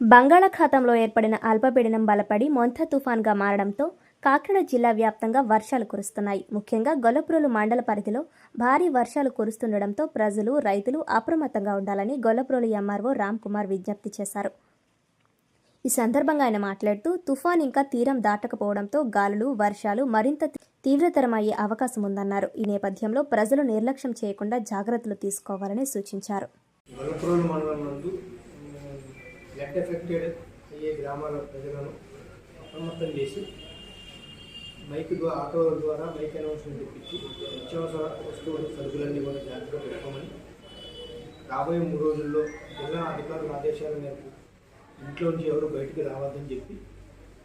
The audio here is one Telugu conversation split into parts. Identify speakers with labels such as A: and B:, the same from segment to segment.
A: బంగాళాఖాతంలో ఏర్పడిన అల్పపీడనం బలపడి మొంత తుఫాన్గా మారడంతో కాకినాడ జిల్లా వ్యాప్తంగా వర్షాలు కురుస్తున్నాయి. ముఖ్యంగా గొల్లప్రోలు మండల పరిధిలో భారీ వర్షాలు కురుస్తుండటంతో ప్రజలు రైతులు అప్రమత్తంగా ఉండాలని గొల్లప్రోలు ఎంఆర్ఓ రామ్ కుమార్ విజ్ఞప్తి చేశారు. ఈ సందర్భంగా ఆయన మాట్లాడుతూ తుఫాన్ ఇంకా తీరం దాటకపోవడంతో గాలులు వర్షాలు మరింత తీవ్రతరమయ్యే అవకాశం ఉందన్నారు. ఈ నేపథ్యంలో ప్రజలు నిర్లక్ష్యం చేయకుండా జాగ్రత్తలు తీసుకోవాలని సూచించారు.
B: ఫ్లడ్ ఎఫెక్టెడ్ అయ్యే గ్రామాల ప్రజలను అప్రమత్తం చేసి మైక్ ద్వారా ఆటో ద్వారా మైక్ అనౌన్స్మెంట్ ఇప్పించి నిత్యావసర వస్తువులు సరుకులన్నీ కూడా జాగ్రత్తగా పెట్టుకోమని రాబోయే మూడు రోజుల్లో జిల్లా అధికారుల ఆదేశాల మేరకు ఇంట్లోంచి ఎవరు బయటికి రావద్దని చెప్పి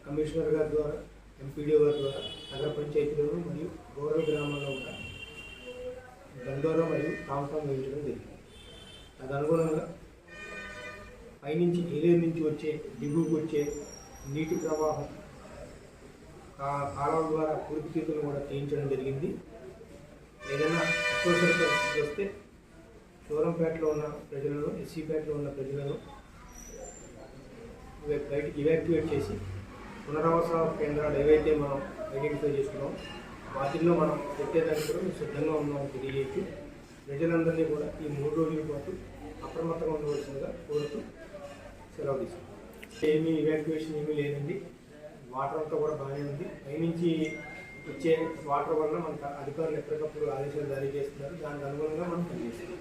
B: కమిషనర్ గారి ద్వారా ఎంపీడీఓ గారి ద్వారా నగర పంచాయతీలను మరియు గౌరవ గ్రామాల్లో ఉన్న దండోరా మరియు టాంటాం వేయించడం జరిగింది. తదనుగుణంగా పైనుంచి ఏలేరు నుంచి వచ్చే దిగువకు వచ్చే నీటి ప్రవాహం కాలం ద్వారా పూర్తి చేతులు కూడా చేయించడం జరిగింది. ఏదైనా అత్యవసర పరిస్థితి వస్తే శూరంపేటలో ఉన్న ప్రజలను ఎస్సీపేటలో ఉన్న ప్రజలను ఇవే- బయటికి ఇవాక్యువేట్ చేసి పునరావాస కేంద్రాలు ఏవైతే మనం ఐడెంటిఫై చేసుకున్నాం వాటిల్లో మనం పెట్టేదానికి కూడా మేము సిద్ధంగా ఉన్నామని తెలియజేసి ప్రజలందరినీ కూడా ఈ మూడు రోజుల పాటు అప్రమత్తంగా ఉండవలసిందిగా కోరుతూ సెలవు తీసుకుంటాం ఏమీ ఇవాక్యువేషన్ ఏమీ లేదండి. వాటర్ అంతా కూడా బాగానే ఉంది. పైనుంచి వచ్చే వాటర్ వల్ల మనకు అధికారులు ఎప్పటికప్పుడు ఆదేశాలు జారీ చేస్తున్నారు. దానికి అనుగుణంగా మనం పనిచేస్తాం